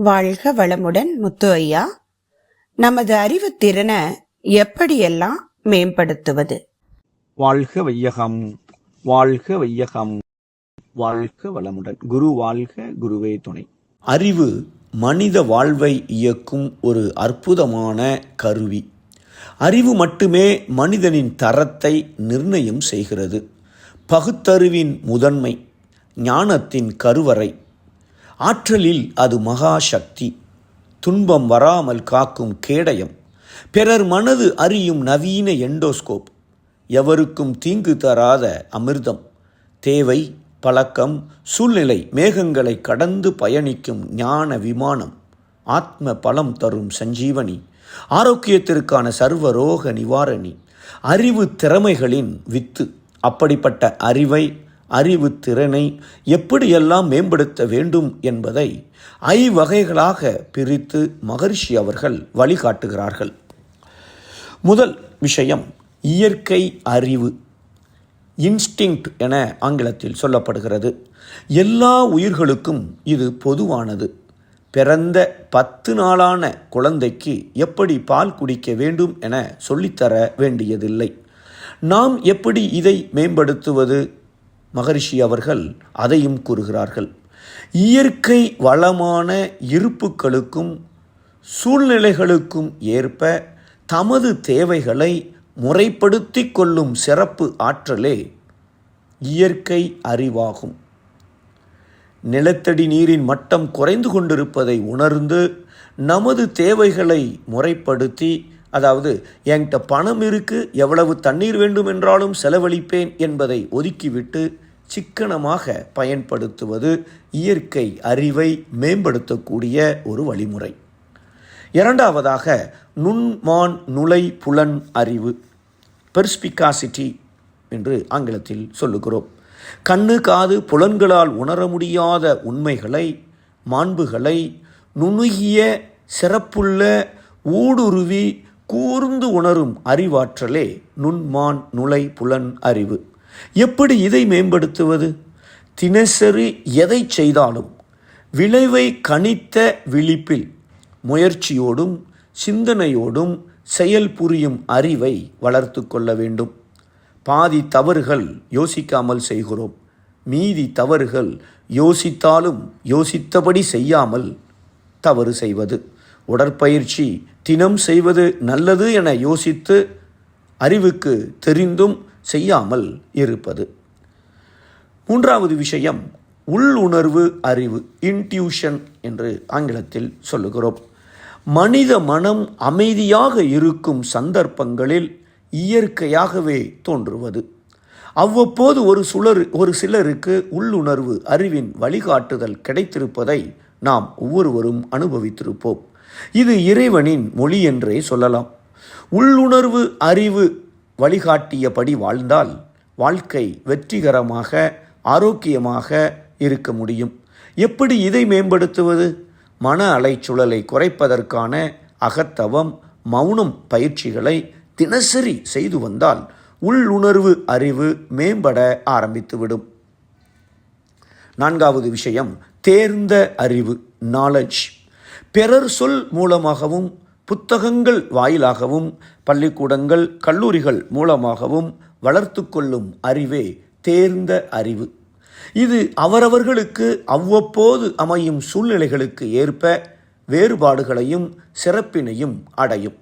வாழ்க வளமுடன் முத்து ஐயா. நமது அறிவுத்திறனை எப்படியெல்லாம் மேம்படுத்துவது? வாழ்க வையகம் வாழ்க வையகம் வாழ்க வளமுடன். குரு வாழ்க குருவே துணை. அறிவு மனித வாழ்வை இயக்கும் ஒரு அற்புதமான கருவி. அறிவு மட்டுமே மனிதனின் தரத்தை நிர்ணயம் செய்கிறது. பகுத்தறிவின் முதன்மை ஞானத்தின் கருவறை. ஆற்றலில் அது மகா சக்தி துன்பம் வராமல் காக்கும் கேடயம். பிறர் மனது அறியும் நவீன எண்டோஸ்கோப். எவருக்கும் தீங்கு தராத அமிர்தம். தேவை பழக்கம் சூழ்நிலை மேகங்களை கடந்து பயணிக்கும் ஞான விமானம். ஆத்ம பலம் தரும் சஞ்சீவனி. ஆரோக்கியத்திற்கான சர்வரோக நிவாரணி. அறிவு திறமைகளின் வித்து. அப்படிப்பட்ட அறிவை அறிவு திறனை எப்படியெல்லாம் மேம்படுத்த வேண்டும் என்பதை ஐவகைகளாக பிரித்து மகரிஷி அவர்கள் வழிகாட்டுகிறார்கள். முதல் விஷயம் இயற்கை அறிவு. இன்ஸ்டிங்க்ட் என ஆங்கிலத்தில் சொல்லப்படுகிறது. எல்லா உயிர்களுக்கும் இது பொதுவானது. பிறந்த பத்து நாளான குழந்தைக்கு எப்படி பால் குடிக்க வேண்டும் என சொல்லித்தர வேண்டியதில்லை. நாம் எப்படி இதை மேம்படுத்துவது? மகரிஷி அவர்கள் அதையும் கூறுகிறார்கள். இயற்கை வளமான இருப்புக்களுக்கும் சூழ்நிலைகளுக்கும் ஏற்ப தமது தேவைகளை முறைப்படுத்தி கொள்ளும் சிறப்பு ஆற்றலே இயற்கை அறிவாகும். நிலத்தடி நீரின் மட்டம் குறைந்து கொண்டிருப்பதை உணர்ந்து நமது தேவைகளை முறைப்படுத்தி அதாவது என்கிட்ட பணம் இருக்கு எவ்வளவு தண்ணீர் வேண்டும் என்றாலும் செலவழிப்பேன் என்பதை ஒதுக்கிவிட்டு சிக்கனமாக பயன்படுத்துவது இயற்கை அறிவை மேம்படுத்தக்கூடிய ஒரு வழிமுறை. இரண்டாவதாக நுண்மான் நுழை புலன் அறிவு பெர்ஸ்பிகாசிட்டி என்று ஆங்கிலத்தில் சொல்லுகிறோம். கண்ணு காது புலன்களால் உணர முடியாத உண்மைகளை மாண்புகளை நுணுகிய சிறப்புள்ள ஊடுருவி கூர்ந்து உணரும் அறிவாற்றலே நுண்மான் நுழை புலன் அறிவு. எப்படி இதை மேம்படுத்துவது? தினசரி எதை செய்தாலும் விளைவை கணித்த விழிப்பில் முயற்சியோடும் சிந்தனையோடும் செயல் புரியும் அறிவை வளர்த்து கொள்ள வேண்டும். பாதி தவறுகள் யோசிக்காமல் செய்கிறோம். மீதி தவறுகள் யோசித்தாலும் யோசித்தபடி செய்யாமல் தவறு செய்வது. உடற்பயிற்சி தினம் செய்வது நல்லது என யோசித்து அறிவுக்கு தெரிந்தும் செய்யாமல் இருப்பது. மூன்றாவது விஷயம் உள்ளுணர்வு அறிவு இன்ட்யூஷன் என்று ஆங்கிலத்தில் சொல்லுகிறோம். மனித மனம் அமைதியாக இருக்கும் சந்தர்ப்பங்களில் இயற்கையாகவே தோன்றுவது. அவ்வப்போது ஒரு சுழர் ஒரு சிலருக்கு உள்ளுணர்வு அறிவின் வழிகாட்டுதல் கிடைத்திருப்பதை நாம் ஒவ்வொருவரும் அனுபவித்திருப்போம். இது இறைவனின் மொழி என்றே சொல்லலாம். உள்ளுணர்வு அறிவு வழிகாட்டியபடி வாழ்ந்தால் வாழ்க்கை வெற்றிகரமாக ஆரோக்கியமாக இருக்க முடியும். எப்படி இதை மேம்படுத்துவது? மன அலைச்சுழலை குறைப்பதற்கான அகத்தவம் மௌனம் பயிற்சிகளை தினசரி செய்து வந்தால் உள்ளுணர்வு அறிவு மேம்பட ஆரம்பித்துவிடும். நான்காவது விஷயம் தேர்ந்த அறிவு நாலெட்ஜ் பிறர் சொல் மூலமாகவும் புத்தகங்கள் வாயிலாகவும் பள்ளிக்கூடங்கள் கல்லூரிகள் மூலமாகவும் வளர்த்து கொள்ளும் அறிவே தேர்ந்த அறிவு. இது அவரவர்களுக்கு அவ்வப்போது அமையும் சூழ்நிலைகளுக்கு ஏற்ப வேறுபாடுகளையும் சிறப்பினையும் அடையும்.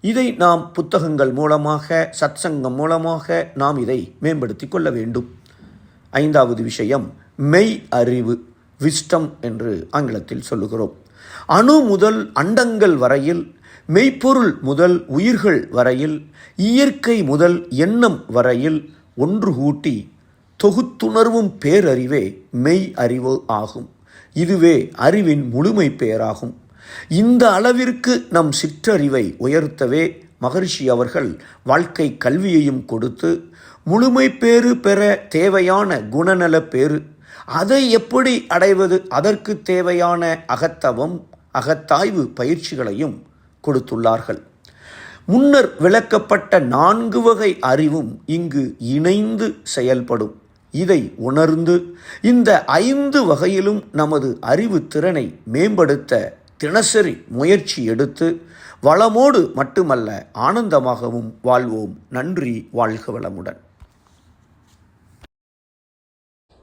இதை நாம் புத்தகங்கள் மூலமாக சத்சங்கம் மூலமாக நாம் இதை மேம்படுத்தி கொள்ள வேண்டும். ஐந்தாவது விஷயம் மெய் அறிவு விஸ்டம் என்று ஆங்கிலத்தில் சொல்லுகிறோம். அணு முதல் அண்டங்கள் வரையில் மெய்ப்பொருள் முதல் உயிர்கள் வரையில் இயற்கை முதல் எண்ணம் வரையில் ஒன்று கூட்டி தொகுத்துணர்வும் பேரறிவே மெய் அறிவு ஆகும். இதுவே அறிவின் முழுமை பெயராகும். இந்த அளவிற்கு நம் சிற்றறிவை உயர்த்தவே மகரிஷி அவர்கள் வாழ்க்கை கல்வியையும் கொடுத்து முழுமை பேறு பெற தேவையான குணநல பேறு அதை எப்படி அடைவது? அதற்கு தேவையான அகத்தவம் அகத்தாய்வு பயிற்சிகளையும் கொடுத்துள்ளார்கள். முன்னர் விளக்கப்பட்ட நான்கு வகை அறிவும் இங்கு இணைந்து செயல்படும். இதை உணர்ந்து இந்த ஐந்து வகையிலும் நமது அறிவு திறனை மேம்படுத்த தினசரி முயற்சி எடுத்து வளமோடு மட்டுமல்ல ஆனந்தமாகவும் வாழ்வோம். நன்றி வாழ்க வளமுடன்.